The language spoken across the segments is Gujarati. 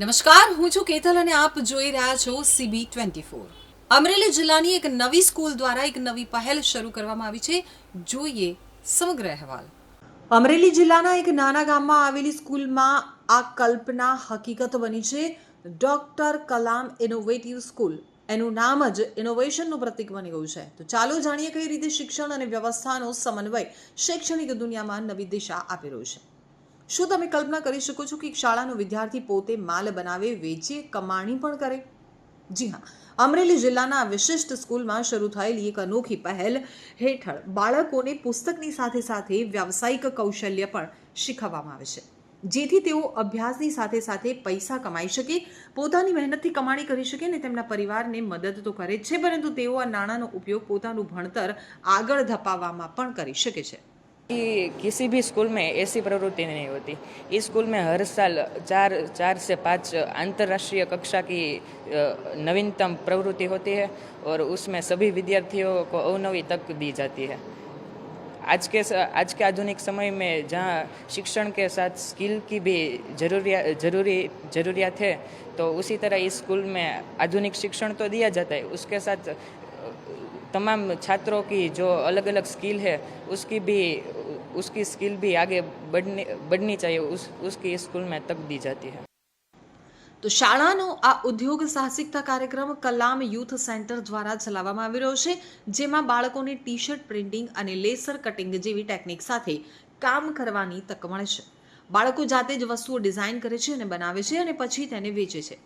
નમસ્કાર, હું છું કેતલ અને આપ જોઈ રહ્યા છો સીબી ટ્વેન્ટી ફોર અમરેલી જિલ્લાની એક નવી સ્કૂલ દ્વારા એક નવી પહેલ શરૂ કરવામાં આવી છે. જોઈએ સમગ્ર અહેવાલ. અમરેલી જિલ્લાના એક નાના ગામમાં આવેલી સ્કૂલમાં આ કલ્પના હકીકત બની છે. ડોક્ટર કલામ ઇનોવેટિવ સ્કૂલ એનું નામ જ ઇનોવેશનનું પ્રતીક બની ગયું છે. તો ચાલો જાણીએ કઈ રીતે શિક્ષણ અને વ્યવસ્થાનો સમન્વય શૈક્ષણિક દુનિયામાં નવી દિશા આપી રહ્યું છે. શું તમે કલ્પના કરી શકો છો કે શાળાનો વિદ્યાર્થી પોતે માલ બનાવે, વેચે, કમાણી પણ કરે? જી હા. અમરેલી જિલ્લાના વિશિષ્ટ સ્કૂલમાં શરૂ થયેલી એક અનોખી પહેલ હેઠળ બાળકોને પુસ્તકની સાથે સાથે વ્યાવસાયિક કૌશલ્ય પણ શીખવવામાં આવે છે. જેથી તેઓ અભ્યાસની સાથે સાથે પૈસા કમાઈ શકે, પોતાની મહેનતથી કમાણી કરી શકે અને તેમના પરિવારને મદદ તો કરે જ છે, પરંતુ તેઓ આ નાણાંનો ઉપયોગ પોતાનું ભણતર આગળ ધપાવવામાં પણ કરી શકે છે. कि किसी भी स्कूल में ऐसी प्रवृत्ति नहीं होती। इस स्कूल में हर साल चार चार से पाँच अंतर्राष्ट्रीय कक्षा की नवीनतम प्रवृत्ति होती है और उसमें सभी विद्यार्थियों को अवनवी तक दी जाती है। आज के आज के आधुनिक समय में जहाँ शिक्षण के साथ स्किल की भी जरूरिया, ज़रूरी, ज़रूरियात है तो उसी तरह इस स्कूल में आधुनिक शिक्षण तो दिया जाता है। उसके साथ तमाम छात्रों की जो अलग अलग स्किल है उसकी भी उसकी स्किल भी आगे बढ़ने बढ़नी चाहिए उस उसकी इस स्कूल में तक दी जाती है તો શાળાનો આ ઉદ્યોગ સાહસિકતા કાર્યક્રમ કલામ યુથ સેન્ટર દ્વારા ચલાવવામાં આવી રહ્યો છે જેમાં બાળકોને ટી શર્ટ પ્રિન્ટિંગ અને લેસર કટિંગ જેવી ટેકનિક સાથે કામ કરવાની તક મળે છે બાળકો જાતે જ વસ્તુઓ ડિઝાઇન કરે છે અને બનાવે છે અને પછી તેને વેચે છે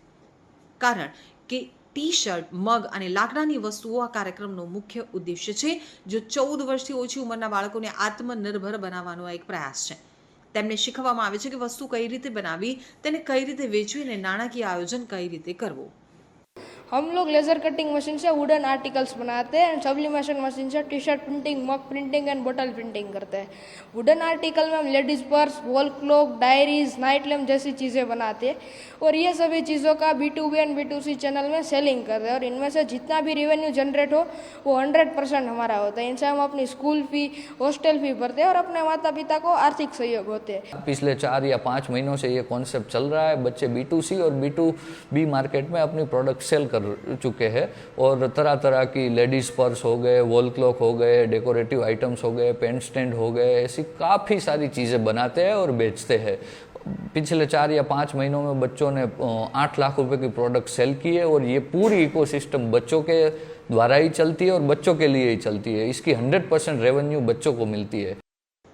કારણ કે ટી શર્ટ મગ અને લાકડાની વસ્તુઓ આ કાર્યક્રમનો મુખ્ય ઉદ્દેશ્ય છે, જો ચૌદ વર્ષથી ઓછી ઉંમરના બાળકોને આત્મનિર્ભર બનાવવાનો એક પ્રયાસ છે. તેમને શીખવવામાં આવે છે કે વસ્તુ કઈ રીતે બનાવવી, તેને કઈ રીતે વેચવી અને નાણાકીય આયોજન કઈ રીતે કરવું. हम लोग लेज़र कटिंग मशीन से वुडन आर्टिकल्स बनाते हैं एंड सब्लिमेशन मशीन से T shirt printing mug printing and bottle printing करते हैं। वुडन आर्टिकल में हम ladies purse wall clock diaries night lamp जैसी चीज़ें बनाते हैं और ये सभी चीज़ों का B to B and B to C channel में सेलिंग करते हैं और इनमें से जितना भी रेवेन्यू जनरेट हो, वो हंड्रेड परसेंट हमारा होता है। इनसे हम अपनी स्कूल फ़ी हॉस्टल फ़ी भरते हैं और अपने माता पिता को आर्थिक सहयोग होते हैं। पिछले चार या पाँच महीनों से ये कॉन्सेप्ट चल रहा है। बच्चे बी टू सी और बी टू बी मार्केट में अपनी प्रोडक्ट सेल कर चुके हैं और तरह तरह की लेडीज़ पर्स हो गए वॉल क्लॉक हो गए डेकोरेटिव आइटम्स हो गए पेन स्टैंड हो गए, ऐसी काफ़ी सारी चीज़ें बनाते हैं और बेचते हैं। पिछले चार या पाँच महीनों में बच्चों ने आठ लाख रुपए की प्रोडक्ट सेल की है और ये पूरी इकोसिस्टम बच्चों के द्वारा ही चलती है और बच्चों के लिए ही चलती है। इसकी हंड्रेड परसेंट रेवेन्यू बच्चों को मिलती है।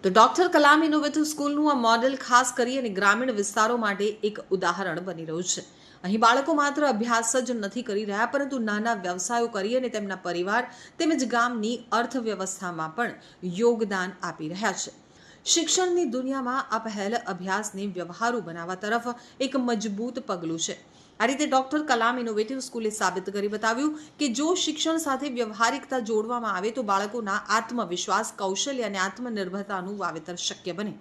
તો ડોક્ટર કલામ ઇનોવેટિવ સ્કૂલનું આ મોડેલ ખાસ કરી અને ગ્રામીણ વિસ્તારો માટે એક ઉદાહરણ બની રહ્યું છે. અહીં બાળકો માત્ર અભ્યાસ જ નથી કરી રહ્યા, પરંતુ નાના વ્યવસાયો કરી અને તેમના પરિવાર તેમજ ગામની અર્થવ્યવસ્થામાં પણ યોગદાન આપી રહ્યા છે. શિક્ષણની દુનિયામાં આ પહેલ અભ્યાસને વ્યવહારુ બનાવવા તરફ એક મજબૂત પગલું છે. આ રીતે ડોક્ટર કલામ ઇનોવેટિવ સ્કૂલે સાબિત કરી બતાવ્યું કે જો શિક્ષણ સાથે વ્યવહારિકતા જોડવામાં આવે તો બાળકોના આત્મવિશ્વાસ, કૌશલ્ય અને આત્મનિર્ભરતાનું વાવેતર શક્ય બને.